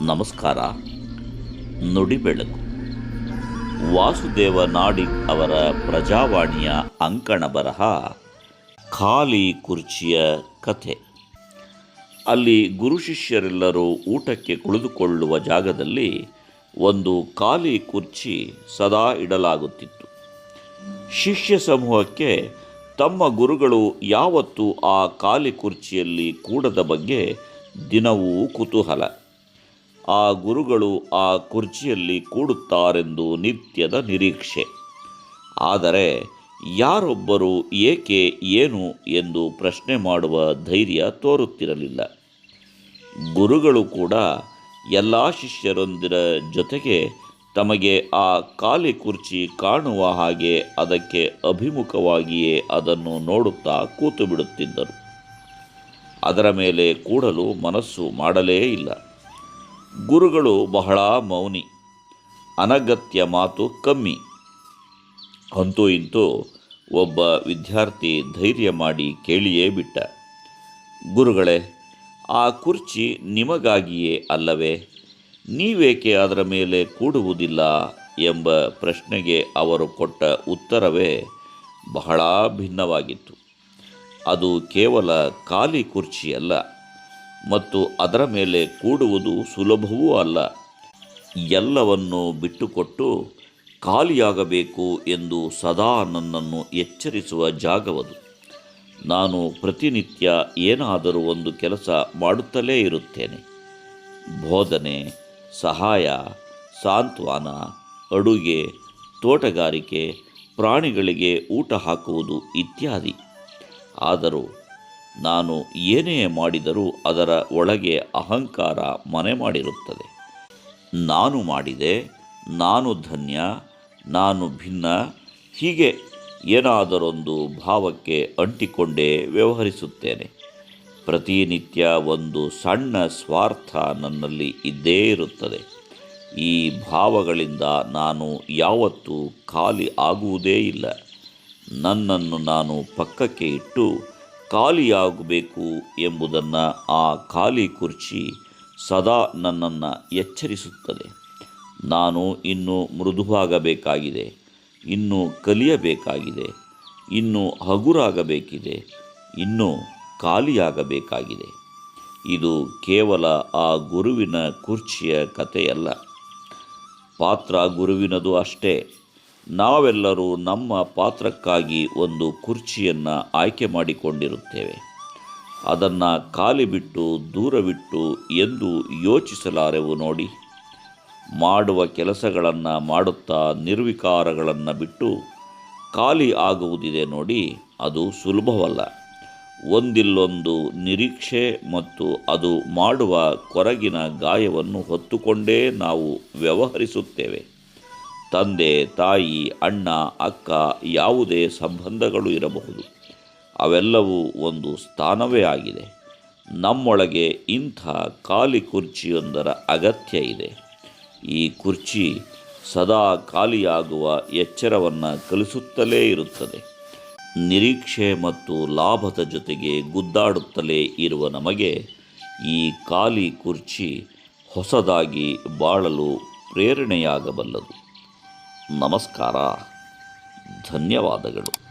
ನಮಸ್ಕಾರ. ನುಡಿಬೆಳಕು ವಾಸುದೇವ ನಾಡಿ ಅವರ ಪ್ರಜಾವಾಣಿಯ ಅಂಕಣ ಬರಹ, ಖಾಲಿ ಕುರ್ಚಿಯ ಕಥೆ. ಅಲ್ಲಿ ಗುರು ಶಿಷ್ಯರೆಲ್ಲರೂ ಊಟಕ್ಕೆ ಕುಳಿತುಕೊಳ್ಳುವ ಜಾಗದಲ್ಲಿ ಒಂದು ಖಾಲಿ ಕುರ್ಚಿ ಸದಾ ಇಡಲಾಗುತ್ತಿತ್ತು. ಶಿಷ್ಯ ಸಮೂಹಕ್ಕೆ ತಮ್ಮ ಗುರುಗಳು ಯಾವತ್ತೂ ಆ ಖಾಲಿ ಕುರ್ಚಿಯಲ್ಲಿ ಕೂಡದ ಬಗ್ಗೆ ದಿನವೂ ಕುತೂಹಲ. ಆ ಗುರುಗಳು ಆ ಕುರ್ಚಿಯಲ್ಲಿ ಕೂಡುತ್ತಾರೆಂದು ನಿತ್ಯದ ನಿರೀಕ್ಷೆ. ಆದರೆ ಯಾರೊಬ್ಬರು ಏಕೆ ಏನು ಎಂದು ಪ್ರಶ್ನೆ ಮಾಡುವ ಧೈರ್ಯ ತೋರುತ್ತಿರಲಿಲ್ಲ. ಗುರುಗಳು ಕೂಡ ಎಲ್ಲ ಶಿಷ್ಯರೊಂದಿರ ಜೊತೆಗೆ ತಮಗೆ ಆ ಖಾಲಿ ಕುರ್ಚಿ ಕಾಣುವ ಹಾಗೆ ಅದಕ್ಕೆ ಅಭಿಮುಖವಾಗಿಯೇ ಅದನ್ನು ನೋಡುತ್ತಾ ಕೂತು ಬಿಡುತ್ತಿದ್ದರು. ಅದರ ಮೇಲೆ ಕೂಡಲು ಮನಸ್ಸು ಮಾಡಲೇ ಇಲ್ಲ. ಗುರುಗಳು ಬಹಳ ಮೌನಿ, ಅನಗತ್ಯ ಮಾತು ಕಮ್ಮಿ. ಅಂತೂ ಇಂತೂ ಒಬ್ಬ ವಿದ್ಯಾರ್ಥಿ ಧೈರ್ಯ ಮಾಡಿ ಕೇಳಿಯೇ ಬಿಟ್ಟ. ಗುರುಗಳೇ, ಆ ಕುರ್ಚಿ ನಿಮಗಾಗಿಯೇ ಅಲ್ಲವೇ? ನೀವೇಕೆ ಅದರ ಮೇಲೆ ಕೂಡುವುದಿಲ್ಲ ಎಂಬ ಪ್ರಶ್ನೆಗೆ ಅವರು ಕೊಟ್ಟ ಉತ್ತರವೇ ಬಹಳ ಭಿನ್ನವಾಗಿತ್ತು. ಅದು ಕೇವಲ ಖಾಲಿ ಕುರ್ಚಿಯಲ್ಲ. ಮತ್ತು ಅದರ ಮೇಲೆ ಕೂಡುವುದು ಸುಲಭವೂ ಅಲ್ಲ. ಎಲ್ಲವನ್ನು ಬಿಟ್ಟುಕೊಟ್ಟು ಖಾಲಿಯಾಗಬೇಕು ಎಂದು ಸದಾ ನನ್ನನ್ನು ಎಚ್ಚರಿಸುವ ಜಾಗವದು. ನಾನು ಪ್ರತಿನಿತ್ಯ ಏನಾದರೂ ಒಂದು ಕೆಲಸ ಮಾಡುತ್ತಲೇ ಇರುತ್ತೇನೆ. ಬೋಧನೆ, ಸಹಾಯ, ಸಾಂತ್ವನ, ಅಡುಗೆ, ತೋಟಗಾರಿಕೆ, ಪ್ರಾಣಿಗಳಿಗೆ ಊಟ ಹಾಕುವುದು ಇತ್ಯಾದಿ. ಆದರೂ ನಾನು ಏನೇ ಮಾಡಿದರೂ ಅದರ ಒಳಗೆ ಅಹಂಕಾರ ಮನೆ ಮಾಡಿರುತ್ತದೆ. ನಾನು ಮಾಡಿದೆ, ನಾನು ಧನ್ಯ, ನಾನು ಭಿನ್ನ, ಹೀಗೆ ಏನಾದರೊಂದು ಭಾವಕ್ಕೆ ಅಂಟಿಕೊಂಡೇ ವ್ಯವಹರಿಸುತ್ತೇನೆ. ಪ್ರತಿನಿತ್ಯ ಒಂದು ಸಣ್ಣ ಸ್ವಾರ್ಥ ನನ್ನಲ್ಲಿ ಇದ್ದೇ ಇರುತ್ತದೆ. ಈ ಭಾವಗಳಿಂದ ನಾನು ಯಾವತ್ತೂ ಖಾಲಿ ಆಗುವುದೇ ಇಲ್ಲ. ನನ್ನನ್ನು ನಾನು ಪಕ್ಕಕ್ಕೆ ಇಟ್ಟು ಖಾಲಿಯಾಗಬೇಕು ಎಂಬುದನ್ನು ಆ ಖಾಲಿ ಕುರ್ಚಿ ಸದಾ ನನ್ನನ್ನು ಎಚ್ಚರಿಸುತ್ತದೆ. ನಾನು ಇನ್ನೂ ಮೃದುವಾಗಬೇಕಾಗಿದೆ, ಇನ್ನೂ ಕಲಿಯಬೇಕಾಗಿದೆ, ಇನ್ನೂ ಹಗುರಾಗಬೇಕಿದೆ, ಇನ್ನೂ ಖಾಲಿಯಾಗಬೇಕಾಗಿದೆ. ಇದು ಕೇವಲ ಆ ಗುರುವಿನ ಕುರ್ಚಿಯ ಕಥೆಯಲ್ಲ. ಪಾತ್ರ ಗುರುವಿನದು ಅಷ್ಟೇ. ನಾವೆಲ್ಲರೂ ನಮ್ಮ ಪಾತ್ರಕ್ಕಾಗಿ ಒಂದು ಕುರ್ಚಿಯನ್ನು ಆಯ್ಕೆ ಮಾಡಿಕೊಂಡಿರುತ್ತೇವೆ. ಅದನ್ನು ಖಾಲಿ ಬಿಟ್ಟು ದೂರವಿಟ್ಟು ಎಂದು ಯೋಚಿಸಲಾರೆವು ನೋಡಿ. ಮಾಡುವ ಕೆಲಸಗಳನ್ನು ಮಾಡುತ್ತಾ ನಿರ್ವಿಕಾರಗಳನ್ನು ಬಿಟ್ಟು ಖಾಲಿ ಆಗುವುದಿದೆ ನೋಡಿ, ಅದು ಸುಲಭವಲ್ಲ. ಒಂದಿಲ್ಲೊಂದು ನಿರೀಕ್ಷೆ ಮತ್ತು ಅದು ಮಾಡುವ ಕೊರಗಿನ ಗಾಯವನ್ನು ಹೊತ್ತುಕೊಂಡೇ ನಾವು ವ್ಯವಹರಿಸುತ್ತೇವೆ. ತಂದೆ, ತಾಯಿ, ಅಣ್ಣ, ಅಕ್ಕ ಯಾವುದೇ ಸಂಬಂಧಗಳು ಇರಬಹುದು. ಅವೆಲ್ಲವೂ ಒಂದು ಸ್ಥಾನವೇ ಆಗಿದೆ. ನಮ್ಮೊಳಗೆ ಇಂಥ ಖಾಲಿ ಕುರ್ಚಿಯೊಂದರ ಅಗತ್ಯ ಇದೆ. ಈ ಕುರ್ಚಿ ಸದಾ ಖಾಲಿಯಾಗುವ ಎಚ್ಚರವನ್ನು ಕಲಿಸುತ್ತಲೇ ಇರುತ್ತದೆ. ನಿರೀಕ್ಷೆ ಮತ್ತು ಲಾಭದ ಜೊತೆಗೆ ಗುದ್ದಾಡುತ್ತಲೇ ಇರುವ ನಮಗೆ ಈ ಖಾಲಿ ಕುರ್ಚಿ ಹೊಸದಾಗಿ ಬಾಳಲು ಪ್ರೇರಣೆಯಾಗಬಲ್ಲದು. ನಮಸ್ಕಾರ. ಧನ್ಯವಾದಗಳು.